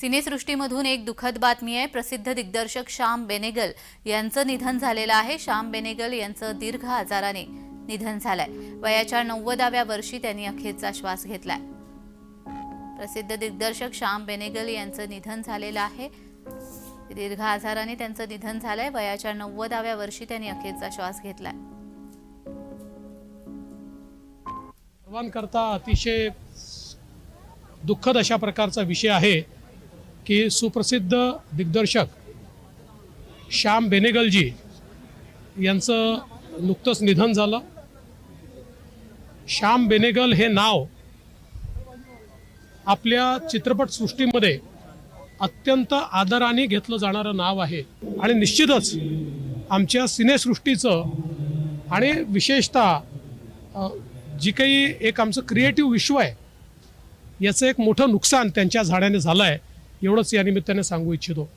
सिनेसृष्टीमधून एक दुःखद बातमी आहे. प्रसिद्ध दिग्दर्शक श्याम बेनेगल यांचं निधन झालेलं आहे. श्याम बेनेगल यांचं दीर्घ आजाराने निधन झालंय. वयाच्या नव्वदाव्या वर्षी त्यांनी अखेरचा श्वास घेतलाय. प्रसिद्ध दिग्दर्शक श्याम बेनेगल यांचं निधन झालेलं आहे. दीर्घ आजाराने त्यांचं निधन झालंय. वयाच्या नव्वदाव्या वर्षी त्यांनी अखेरचा श्वास घेतलाय. सर्वांकरता अतिशय दुःखद अशा प्रकारचा विषय आहे. की सुप्रसिद्ध दिग्दर्शक श्याम बेनेगलजी यांचं नुकतंच निधन झालं. श्याम बेनेगल हे नाव आपल्या चित्रपटसृष्टीमध्ये अत्यंत आदराने घेतलं जाणारं नाव आहे. आणि निश्चितच आमच्या सिनेसृष्टीचं आणि विशेषतः जी काही एक आमचं क्रिएटिव्ह विश्व आहे याचं एक मोठं नुकसान त्यांच्या झाड्याने झालं आहे. एवढंच या निमित्ताने सांगू इच्छितो.